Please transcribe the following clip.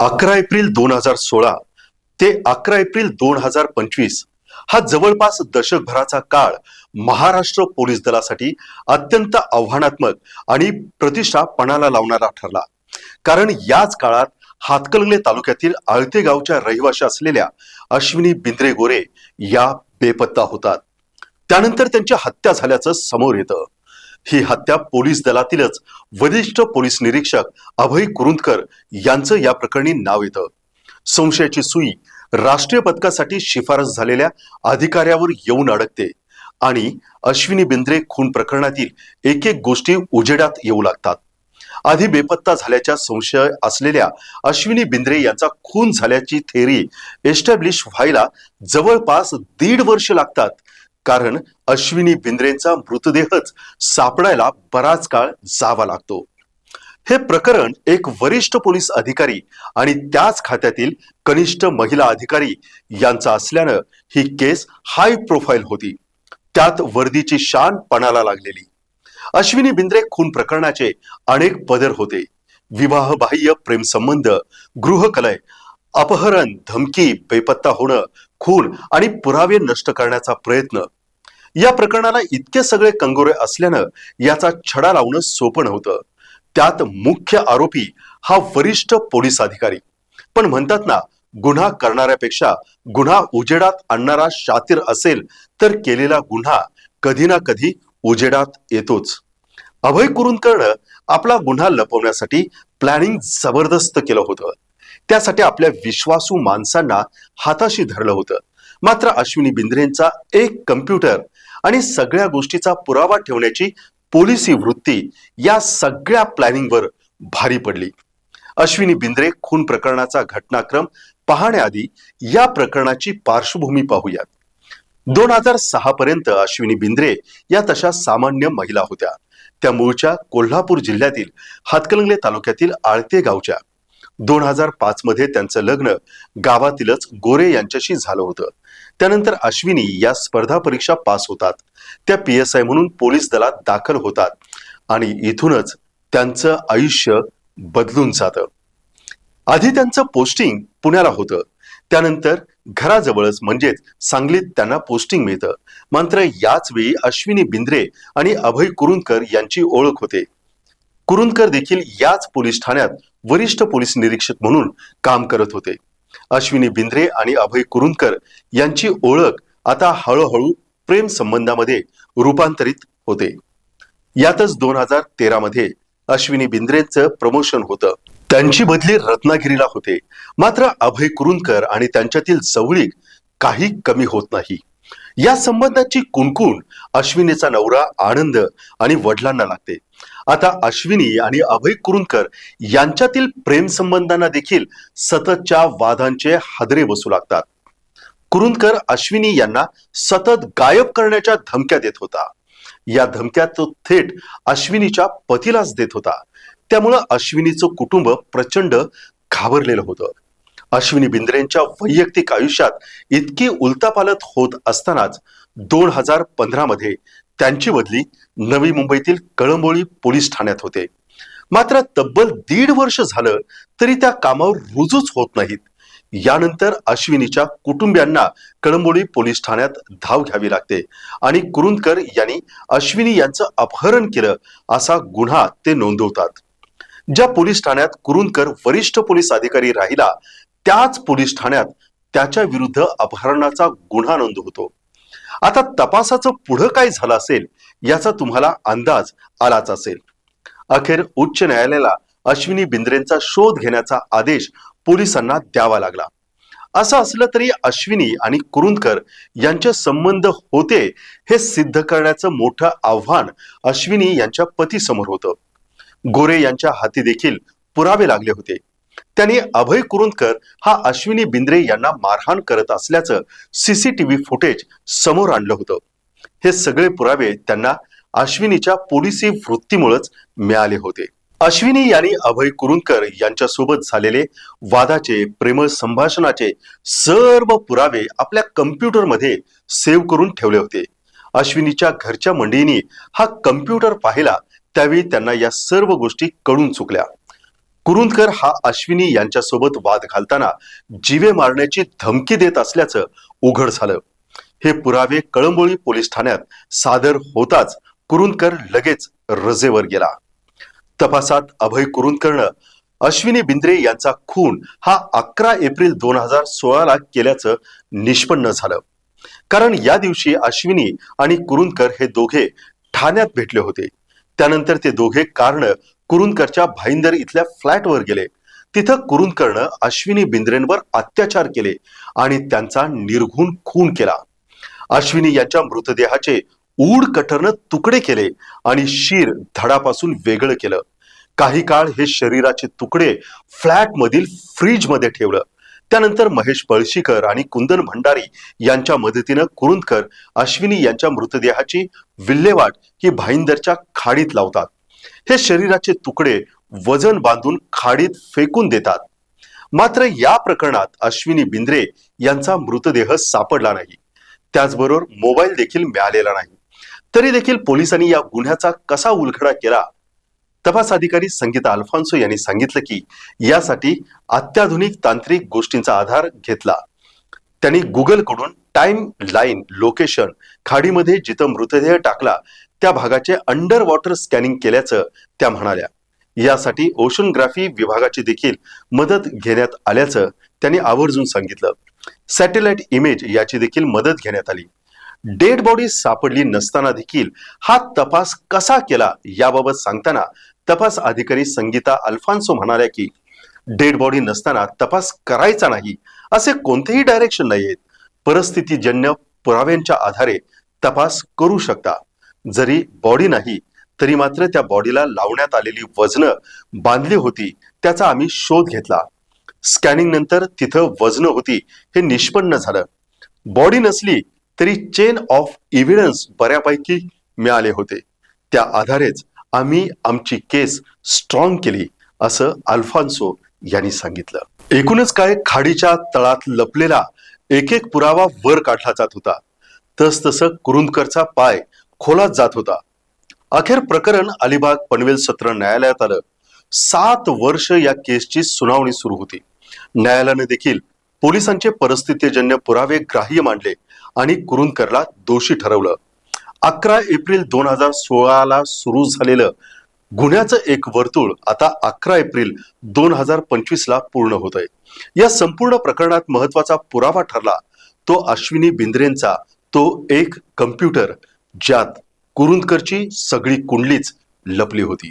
अकरा एप्रिल दोन हजार सोळा ते अकरा एप्रिल दोन हजार पंचवीस हा जवळपास दशकभराचा काळ महाराष्ट्र पोलीस दलासाठी अत्यंत आव्हानात्मक आणि प्रतिष्ठा पणाला लावणारा ठरला. कारण याच काळात हातकलंगले तालुक्यातील आळते गावच्या रहिवाशी असलेल्या अश्विनी बिंद्रे गोरे या बेपत्ता होतात. त्यानंतर त्यांची हत्या झाल्याचं समोर येतं. ही हत्या पोलीस दलातीलच. वरिष्ठ पोलीस निरीक्षक अभय कुरुंदकर यांचं या प्रकरणी नाव येतं. संशयाची सुई राष्ट्रीय पदकासाठी शिफारस झालेल्या अधिकाऱ्यावर येऊन अडकते आणि अश्विनी बिंद्रे खून प्रकरणातील एक एक गोष्टी उजेडात येऊ लागतात. आधी बेपत्ता झाल्याच्या संशय असलेल्या अश्विनी बिंद्रे यांचा खून झाल्याची थेरी एस्टॅब्लिश व्हायला जवळपास दीड वर्ष लागतात. कारण अश्विनी बिंद्रेंचा मृतदेहच सापडायला बराच काळ जावा लागतो. हे प्रकरण एक वरिष्ठ पोलीस अधिकारी आणि त्याच खात्यातील कनिष्ठ महिला अधिकारी यांचा असल्यानं ही केस हाय प्रोफाईल होती. त्यात वर्दीची शान पणाला लागलेली. अश्विनी बिंद्रे खून प्रकरणाचे अनेक पदर होते. विवाहबाह्य प्रेमसंबंध गृहकलय अपहरण धमकी बेपत्ता होणं खून आणि पुरावे नष्ट करण्याचा प्रयत्न. या प्रकरणाला इतके सगळे कंगोरे असल्यानं याचा छडा लावणं सोपं नव्हतं. त्यात मुख्य आरोपी हा वरिष्ठ पोलीस अधिकारी. पण म्हणतात ना गुन्हा करणाऱ्यापेक्षा गुन्हा उजेडात आणणारा शातीर असेल तर केलेला गुन्हा कधी ना कधी उजेडात येतोच. अभय कुरुंदकरनं आपला गुन्हा लपवण्यासाठी प्लॅनिंग जबरदस्त केलं होतं. त्यासाठी आपल्या विश्वासू माणसांना हाताशी धरलं होतं. मात्र अश्विनी बिंद्रेंचा एक कम्प्युटर आणि सगळ्या गोष्टीचा पुरावा ठेवण्याची पोलिसी वृत्ती या सगळ्या प्लॅनिंगवर भारी पडली. अश्विनी बिंद्रे खून प्रकरणाचा घटनाक्रम पाहण्याआधी या प्रकरणाची पार्श्वभूमी पाहूयात. दोन हजार सहा पर्यंत अश्विनी बिंद्रे या तशा सामान्य महिला होत्या. त्या मूळच्या कोल्हापूर जिल्ह्यातील हातकलंगले तालुक्यातील आळते गावच्या. दोन हजार पाच मध्ये त्यांचं लग्न गावातीलच गोरे यांच्याशी झालं होतं. त्यानंतर अश्विनी या स्पर्धा परीक्षा पास होतात. त्या पी एस आय म्हणून पोलीस दलात दाखल होतात आणि इथूनच त्यांचं आयुष्य बदलून जातं. आधी त्यांचं पोस्टिंग पुण्याला होतं. त्यानंतर घराजवळच म्हणजेच सांगलीत त्यांना पोस्टिंग मिळतं. मात्र याच वेळी अश्विनी बिंद्रे आणि अभय कुरुंदकर यांची ओळख होते. कुरुंदकर देखील याच पोलीस ठाण्यात वरिष्ठ पोलीस निरीक्षक म्हणून काम करत होते. अश्विनी बिंद्रे आणि अभय कुरुंदकर यांची ओळख आता हळूहळू प्रेम संबंधामध्ये रूपांतरित होते. यातच दोन हजार तेरा मध्ये अश्विनी बिंद्रेचं प्रमोशन होतं. त्यांची बदली रत्नागिरीला होते. मात्र अभय कुरुंदकर आणि त्यांच्यातील जवळीक काही कमी होत नाही. या संबंधाची कुणकुण अश्विनीचा नवरा आनंद आणि वडिलांना लागते. आता अश्विनी आणि अभय कुरुंदकर यांच्यातील प्रेम संबंधांना देखील सततच्या वादांचे हादरे बसू लागतात. कुरुंदकर अश्विनी यांना सतत गायब करण्याच्या धमक्या देत होता. या धमक्या तो थेट अश्विनीच्या पतीलाच देत होता. त्यामुळं अश्विनीचं कुटुंब प्रचंड घाबरलेलं होतं. अश्विनी बिंद्रेंच्या वैयक्तिक आयुष्यात इतकी उलतापालत होत असतानाच दोन हजार पंधरा मध्ये त्यांची बदली नवी मुंबईतील कळंबोळी पोलीस ठाण्यात होते. मात्र तब्बल दीड वर्ष झालं तरी त्या कामावर रुजूच होत नाहीत. यानंतर अश्विनीच्या कुटुंबियांना कळंबोळी पोलीस ठाण्यात धाव घ्यावी लागते आणि कुरुंदकर यांनी अश्विनी यांचं अपहरण केलं असा गुन्हा ते नोंदवतात. ज्या पोलीस ठाण्यात कुरुंदकर वरिष्ठ पोलीस अधिकारी राहिला त्याच पोलीस ठाण्यात त्याच्या विरुद्ध अपहरणाचा गुन्हा नोंद होतो आता तपासाचं पुढं काय झालं असेल याचा तुम्हाला अंदाज आलाच असेल. अखेर उच्च न्यायालयाला अश्विनी बिंद्रेंचा शोध घेण्याचा आदेश पोलिसांना द्यावा लागला. असं असलं तरी अश्विनी आणि कुरुंदकर यांचे संबंध होते हे सिद्ध करण्याचं मोठं आव्हान अश्विनी यांच्या पतीसमोर होतं. गोरे यांच्या हाती देखील पुरावे लागले होते. त्यांनी अभय कुरुंदकर हा अश्विनी बिंद्रे यांना मारहाण करत असल्याचं सीसीटीव्ही फुटेज समोर आणलं होतं. हे सगळे पुरावे त्यांना अश्विनीच्या पोलिसी वृत्तीमुळेच मिळाले होते. अश्विनी यांनी अभय कुरुंदकर यांच्यासोबत झालेले वादाचे प्रेमळ संभाषणाचे सर्व पुरावे आपल्या कम्प्युटरमध्ये सेव्ह करून ठेवले होते. अश्विनीच्या घरच्या मंडळींनी हा कम्प्युटर पाहिला त्यावेळी त्यांना या सर्व गोष्टी कळून चुकल्या. कुरुंदकर हा अश्विनी यांच्यासोबत वाद घालताना जीवे मारण्याची धमकी देत असल्याचं उघड झालं. हे पुरावे कळंबोळी पोलीस ठाण्यात सादर होताच कुरुंदकर लगेच रजेवर गेला. तपासात अभय कुरुंदकरनं अश्विनी बिंद्रे यांचा खून हा अकरा एप्रिल दोन हजार सोळाला केल्याचं निष्पन्न झालं. कारण या दिवशी अश्विनी आणि कुरुंदकर हे दोघे ठाण्यात भेटले होते. त्यानंतर ते दोघे कारण कुरुंदकरच्या भाईंदर इथल्या फ्लॅटवर गेले. तिथं कुरुंदकरनं अश्विनी बिंद्रेंवर अत्याचार केले आणि त्यांचा निर्घुण खून केला. अश्विनी यांच्या मृतदेहाचे ऊड कटरनं तुकडे केले आणि शीर धडापासून वेगळं केलं. काही काळ हे शरीराचे तुकडे फ्लॅटमधील फ्रीजमध्ये ठेवलं. त्यानंतर महेश पळशीकर आणि कुंदन भंडारी यांच्या मदतीनं कुरुंदकर अश्विनी यांच्या मृतदेहाची विल्हेवाट ही भाईंदरच्या खाडीत लावतात. हे शरीराचे तुकडे वजन बांधून खाडीत फेकून देतात. मात्र या प्रकरणात अश्विनी बिंद्रे यांचा मृतदेह सापडला नाही. त्याचबरोबर मोबाईल देखील मिळालेला नाही. तरी देखील पोलिसांनी या गुन्ह्याचा कसा उलगडा केला? तपास अधिकारी संगीता अल्फान्सो यांनी सांगितलं की यासाठी अत्याधुनिक तांत्रिक गोष्टींचा आधार घेतला. त्यांनी गुगलकडून टाइम लाईन लोकेशन खाडीमध्ये जिथं मृतदेह टाकला त्या भागाचे अंडर वॉटर स्कॅनिंग केल्याचं त्या म्हणाल्या. यासाठी ओशनग्राफी विभागाची देखील मदत घेण्यात आल्याचं त्यांनी आवर्जून सांगितलं. सॅटेलाइट इमेज याची देखील मदत घेण्यात आली. डेड बॉडी सापडली नसताना देखील हा तपास कसा केला याबाबत सांगताना तपास अधिकारी संगीता अल्फान्सो म्हणाल्या की डेड बॉडी नसताना तपास करायचा नाही असे कोणतेही डायरेक्शन नाही आहेत परिस्थितीजन्य पुराव्यांच्या आधारे तपास करू शकता. जरी बॉडी नाही तरी मात्र त्या बॉडीला लावण्यात आलेली वजनं बांधली होती त्याचा आम्ही शोध घेतला. स्कॅनिंग नंतर तिथं वजनं होती हे निष्पन्न झालं. बॉडी नसली तरी चेन ऑफ इव्हिडन्स बऱ्यापैकी मिळाले होते. त्या आधारेच आम्ही आमची केस स्ट्रॉंग केली असं अल्फान्सो यांनी सांगितलं. एकूणच काय खाडीच्या तळात लपलेला एक एक पुरावा वर काढला जात होता. तस तसं कुरुंदकरचा पाय खोलात जात होता. अखेर प्रकरण अलिबाग पनवेल सत्र न्यायालयात आलं. सात वर्ष या केसची सुनावणी सुरू होती. न्यायालयाने देखील पोलिसांचे परिस्थितीजन्य पुरावे ग्राह्य मांडले आणि कुरुंदकरला दोषी ठरवलं. अकरा एप्रिल दोन हजार सोळाला सुरू झालेलं गुन्ह्याचं एक वर्तुळ आता अकरा एप्रिल दोन हजार पंचवीस ला पूर्ण होत आहे या संपूर्ण प्रकरणात महत्त्वाचा पुरावा ठरला. तो अश्विनी बिंद्रेंचा तो एक कम्प्युटर ज्यात कुरुंदकरची सगळी कुंडलीच लपली होती.